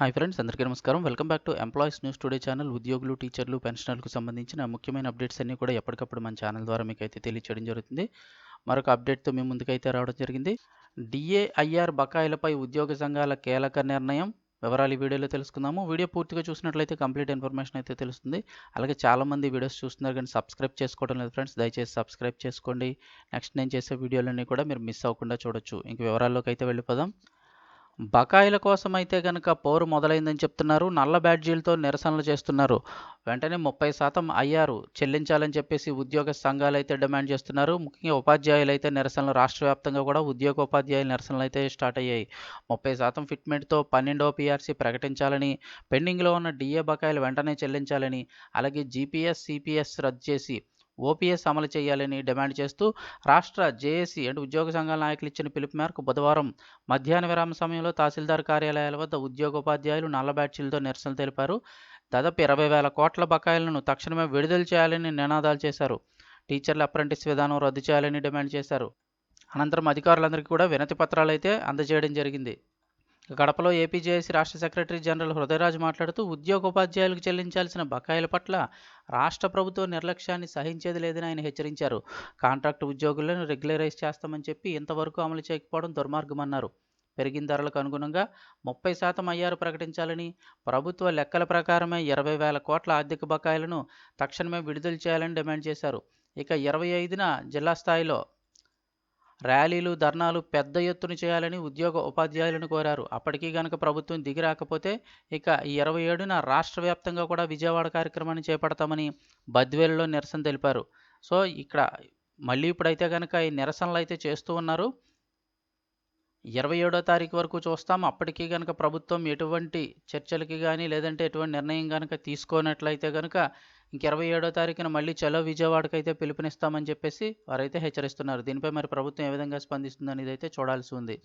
Hi friends అందరికీ నమస్కారం. Welcome back to employees news today channel ఉద్యోగులు టీచర్లు పెన్షనర్లకు సంబంధించిన ముఖ్యమైన అప్డేట్స్ అన్నీ కూడా ఎప్పటికప్పుడు మన ఛానల్ ద్వారా మీకు అయితే తెలియచేయడం జరుగుతుంది. మరొక అప్డేట్తో మీ ముందుకైతే రావడం జరిగింది. డిఏఐఆర్ బకాయిలపై ఉద్యోగ సంఘాల కీలక నిర్ణయం. వివరాలు ఈ వీడియోలో తెలుసుకుందాము. వీడియో పూర్తిగా చూసినట్లయితే కంప్లీట్ ఇన్ఫర్మేషన్ అయితే తెలుస్తుంది. అలాగే చాలామంది వీడియోస్ చూస్తున్నారు కానీ సబ్స్క్రైబ్ చేసుకోవడం లేదు ఫ్రెండ్స్ దయచేసి సబ్స్క్రైబ్ చేసుకోండి. నెక్స్ట్ నేను చేసే వీడియోలన్నీ కూడా మీరు మిస్ అవ్వకుండా చూడొచ్చు. ఇంక వివరాల్లోకి అయితే వెళ్ళిపోదాం. బకాయిల కోసం అయితే కనుక పోరు మొదలైందని చెప్తున్నారు. నల్ల బ్యాడ్జీలతో నిరసనలు చేస్తున్నారు. వెంటనే ముప్పై శాతం అయ్యారు. చెల్లించాలని చెప్పేసి ఉద్యోగ సంఘాలు అయితే డిమాండ్ చేస్తున్నారు. ముఖ్యంగా ఉపాధ్యాయులు అయితే నిరసనలు రాష్ట్ర వ్యాప్తంగా కూడా ఉద్యోగ ఉపాధ్యాయుల నిరసనలు అయితే స్టార్ట్ అయ్యాయి. ముప్పై శాతం ఫిట్మెంట్తో పన్నెండో పీఆర్సీ ప్రకటించాలని పెండింగ్లో ఉన్న డిఏ బకాయిలు వెంటనే చెల్లించాలని అలాగే జీపీఎస్ సిపిఎస్ రద్దు చేసి ఓపీఎస్ అమలు చేయాలని డిమాండ్ చేస్తూ రాష్ట్ర జేఏసీ అండ్ ఉద్యోగ సంఘాల నాయకులు ఇచ్చిన పిలుపు మేరకు బుధవారం మధ్యాహ్న విరామ సమయంలో తహసీల్దార్ కార్యాలయాల వద్ద ఉద్యోగోపాధ్యాయులు నల్ల బ్యాడ్జీలతో నిరసన తెలిపారు. దాదాపు ఇరవై వేల కోట్ల బకాయిలను తక్షణమే విడుదల చేయాలని నినాదాలు చేశారు. టీచర్ల అప్రెంటిస్ విధానం రద్దు చేయాలని డిమాండ్ చేశారు. అనంతరం అధికారులందరికీ కూడా వినతి పత్రాలు అయితే అందజేయడం జరిగింది. గడపలో ఏపీజేఏసీ రాష్ట్ర సెక్రటరీ జనరల్ హృదయరాజు మాట్లాడుతూ ఉద్యోగ ఉపాధ్యాయులకు చెల్లించాల్సిన బకాయిల పట్ల రాష్ట్ర ప్రభుత్వం నిర్లక్ష్యాన్ని సహించేది లేదని ఆయన హెచ్చరించారు. కాంట్రాక్ట్ ఉద్యోగులను రెగ్యులరైజ్ చేస్తామని చెప్పి ఇంతవరకు అమలు చేయకపోవడం దుర్మార్గమన్నారు. పెరిగిన ధరలకు అనుగుణంగా ముప్పై శాతం అయ్యారు ప్రకటించాలని ప్రభుత్వ లెక్కల ప్రకారమే ఇరవై వేల కోట్ల ఆర్థిక బకాయిలను తక్షణమే విడుదల చేయాలని డిమాండ్ చేశారు. ఇక ఇరవై ఐదున జిల్లా స్థాయిలో ర్యాలీలు ధర్నాలు పెద్ద ఎత్తున చేయాలని ఉద్యోగ ఉపాధ్యాయులను కోరారు. అప్పటికీ గనక ప్రభుత్వం దిగి రాకపోతే ఇక ఇరవై ఏడున రాష్ట్ర వ్యాప్తంగా కూడా విజయవాడ కార్యక్రమాన్ని చేపడతామని బద్వేలులో నిరసన తెలిపారు. సో ఇక్కడ మళ్ళీ ఇప్పుడైతే కనుక ఈ నిరసనలు అయితే చేస్తూ ఉన్నారు. ఇరవై ఏడో తారీఖు వరకు చూస్తాం. అప్పటికీ కనుక ప్రభుత్వం ఎటువంటి చర్చలకి కానీ లేదంటే ఎటువంటి నిర్ణయం కనుక తీసుకోనట్లయితే కనుక ఇంక ఇరవై ఏడో తారీఖున మళ్ళీ చలో విజయవాడకి అయితే పిలుపునిస్తామని చెప్పేసి వారైతే హెచ్చరిస్తున్నారు. దీనిపై మరి ప్రభుత్వం ఏ విధంగా స్పందిస్తుందనేది అయితే చూడాల్సి ఉంది.